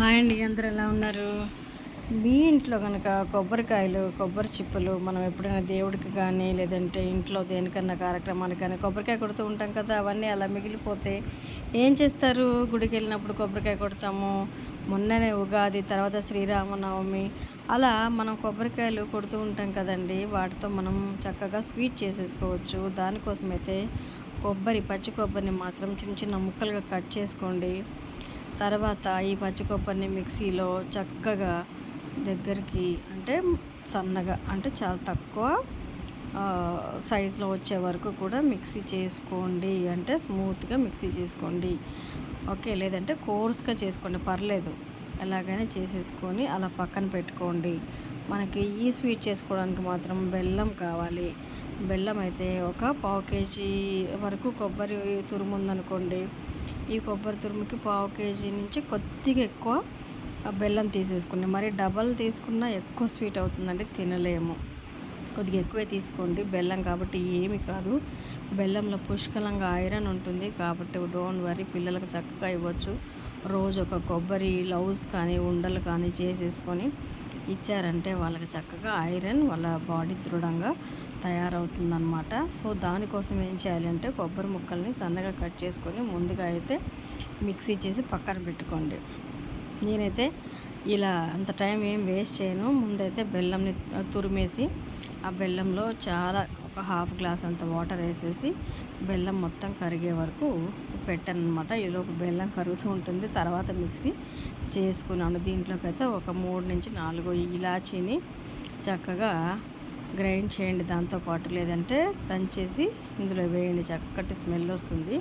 Hi అండి అందరు ఎలా ఉన్నారు? మీ ఇంట్లో కనుక కొబ్బరికాయలు కొబ్బరి చిప్పలు మనం ఎప్పుడైనా దేవుడికి కానీ లేదంటే ఇంట్లో దేనికన్నా కార్యక్రమానికి కానీ కొబ్బరికాయ కొడుతూ ఉంటాం కదా అవన్నీ అలా మిగిలిపోతే ఏం చేస్తారు? గుడికి వెళ్ళినప్పుడు కొబ్బరికాయ కొడతాము. మొన్ననే ఉగాది తర్వాత శ్రీరామనవమి అలా మనం కొబ్బరికాయలు కొడుతూ ఉంటాం కదండి. వాటితో మనం చక్కగా స్వీట్ చేసేసుకోవచ్చు. దానికోసమైతే కొబ్బరి పచ్చి కొబ్బరిని మాత్రం చిన్న చిన్న ముక్కలుగా కట్ చేసుకోండి. తర్వాత ఈ పచ్చి కొబ్బరిని మిక్సీలో చక్కగా దగ్గరికి అంటే సన్నగా అంటే చాలా తక్కువ సైజులో వచ్చే వరకు కూడా మిక్సీ చేసుకోండి. అంటే స్మూత్గా మిక్సీ చేసుకోండి. ఓకే లేదంటే కోర్స్గా చేసుకోండి. పర్లేదు. ఎలాగైనా చేసేసుకొని అలా పక్కన పెట్టుకోండి. మనకి ఈ స్వీట్ చేసుకోవడానికి మాత్రం బెల్లం కావాలి. బెల్లం అయితే ఒక పావు కేజీ వరకు కొబ్బరి తురుముందనుకోండి ఈ కొబ్బరి తురుముకి పావు కేజీ నుంచి కొద్దిగా ఎక్కువ బెల్లం తీసేసుకుని మరి డబల్ తీసుకున్నా ఎక్కువ స్వీట్ అవుతుందండి తినలేము. కొద్దిగా ఎక్కువే తీసుకోండి. బెల్లం కాబట్టి ఏమి కాదు. బెల్లంలో పుష్కలంగా ఐరన్ ఉంటుంది కాబట్టి డోంట్ వరీ పిల్లలకు చక్కగా ఇవ్వచ్చు. రోజు ఒక కొబ్బరి లవ్స్ కానీ ఉండలు కానీ చేసేసుకొని ఇచ్చారంటే వాళ్ళకి చక్కగా ఐరన్ వాళ్ళ బాడీ దృఢంగా తయారవుతుందనమాట సో దానికోసం ఏం చేయాలంటే కొబ్బరి ముక్కల్ని సన్నగా కట్ చేసుకొని ముందుగా అయితే మిక్సీ చేసి పక్కన పెట్టుకోండి. నేనైతే ఇలా అంత టైం ఏం వేస్ట్ చేయను. ముందైతే బెల్లంని తురిమేసి ఆ బెల్లంలో చాలా ఒక హాఫ్ గ్లాస్ అంత వాటర్ వేసేసి బెల్లం మొత్తం కరిగే వరకు పెట్టాను అనమాట ఈలోపు బెల్లం కరుగుతూ ఉంటుంది. తర్వాత మిక్సీ చేసుకున్నాను. దీంట్లోకి అయితే ఒక మూడు నుంచి నాలుగు ఇలాచీని చక్కగా గ్రైండ్ చేయండి దాంతోపాటు లేదంటే దంచేసి ఇందులో వేయండి. చక్కటి స్మెల్ వస్తుంది.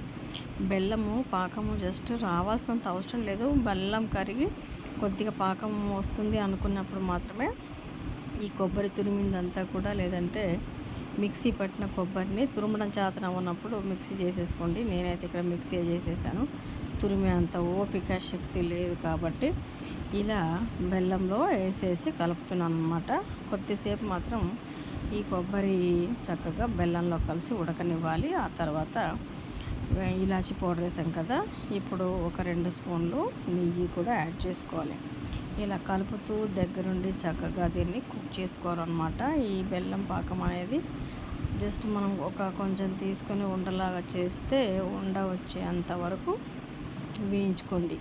బెల్లము పాకము జస్ట్ రావాల్సినంత అవసరం లేదు. బెల్లం కరిగి కొద్దిగా పాకం వస్తుంది అనుకున్నప్పుడు మాత్రమే ఈ కొబ్బరి తురిమిందంతా కూడా లేదంటే మిక్సీ పట్టిన కొబ్బరిని తురుమడం చేతన ఉన్నప్పుడు మిక్సీ చేసేసుకోండి. నేనైతే ఇక్కడ మిక్సీ చేసేసాను. తురిమే అంత ఓపిక శక్తి లేదు కాబట్టి ఇలా బెల్లంలో వేసేసి కలుపుతున్నాను అనమాట కొద్దిసేపు మాత్రం ఈ కొబ్బరి చక్కగా బెల్లంలో కలిసి ఉడకనివ్వాలి. ఆ తర్వాత ఇలాచి పౌడర్ వేసాం కదా ఇప్పుడు ఒక రెండు స్పూన్లు నెయ్యి కూడా యాడ్ చేసుకోవాలి. ఇలా కలుపుతూ దగ్గరుండి చక్కగా దీన్ని కుక్ చేసుకోవాలన్నమాట. ఈ బెల్లం పాకం అనేది జస్ట్ మనం ఒక కొంచెం తీసుకొని ఉండలాగా చేస్తే ఉండ వచ్చేంత వరకు వేయించుకోండి.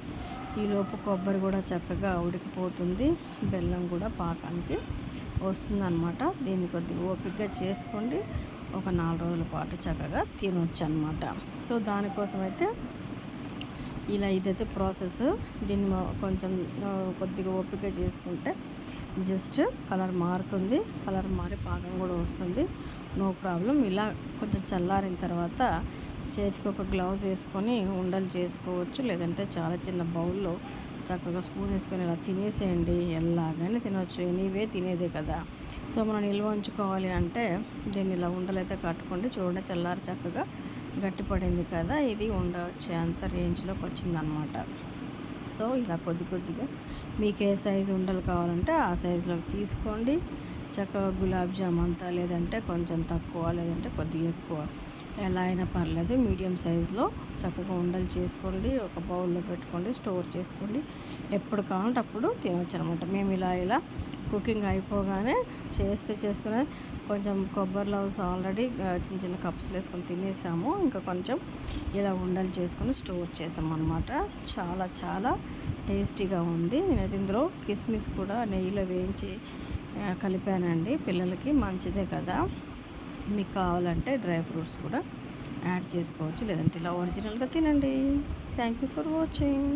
ఈలోపు కొబ్బరి కూడా చక్కగా ఉడికిపోతుంది బెల్లం కూడా పాకానికి వస్తుందన్నమాట. దీన్ని కొద్దిగా ఓపికగా చేసుకోండి. ఒక నాలుగు రోజుల పాటు చక్కగా తినవచ్చు అనమాట సో దానికోసం అయితే ఇలా ఇదైతే ప్రాసెస్. దీన్ని కొంచెం కొద్దిగా ఓపిక చేసుకుంటే జస్ట్ కలర్ మారుతుంది. కలర్ మారి పాకం కూడా వస్తుంది. No problem. ఇలా కొంచెం చల్లారిన తర్వాత చేతికి ఒక గ్లౌజ్ వేసుకొని ఉండలు చేసుకోవచ్చు. లేదంటే చాలా చిన్న బౌల్లో చక్కగా స్పూన్ వేసుకొని ఇలా తినేసేయండి. ఎలాగైనా తినవచ్చు ఎనీవే తినేదే కదా. సో మనం నిల్వ ఉంచుకోవాలి అంటే దీన్ని ఇలా ఉండలైతే కట్టుకోండి. చూడండి చల్లారి చక్కగా గట్టిపడింది కదా. ఇది ఉండవచ్చే అంత రేంజ్లోకి వచ్చిందనమాట. సో ఇలా కొద్ది కొద్దిగా మీకు ఏ సైజు ఉండలు కావాలంటే ఆ సైజులోకి తీసుకోండి. చక్కగా గులాబ్ జామ్ అంతా లేదంటే కొంచెం తక్కువ లేదంటే కొద్దిగా ఎక్కువ. ఎలా అయినా పర్లేదు మీడియం సైజులో చక్కగా ఉండలు చేసుకోండి ఒక బౌల్లో పెట్టుకోండి స్టోర్ చేసుకోండి. ఎప్పుడు కావాలంటే అప్పుడు తినవచ్చు అనమాట మేము ఇలా ఇలా కుకింగ్ అయిపోగానే చేస్తూ చేస్తూనే కొంచెం కొబ్బరి లవ్స్ ఆల్రెడీ చిన్న చిన్న కప్స్లు వేసుకొని తినేసాము. ఇంకా కొంచెం ఇలా ఉండలు చేసుకొని స్టోర్ చేసాము అనమాట చాలా చాలా టేస్టీగా ఉంది. నేనైతే ఇందులో కిస్మిస్ కూడా నెయ్యిలో వేయించి కలిపానండి. పిల్లలకి మంచిదే కదా. మీకు కావాలంటే డ్రై ఫ్రూట్స్ కూడా యాడ్ చేసుకోవచ్చు లేదంటే ఇలా ఒరిజినల్గా తినండి. Thank you for watching.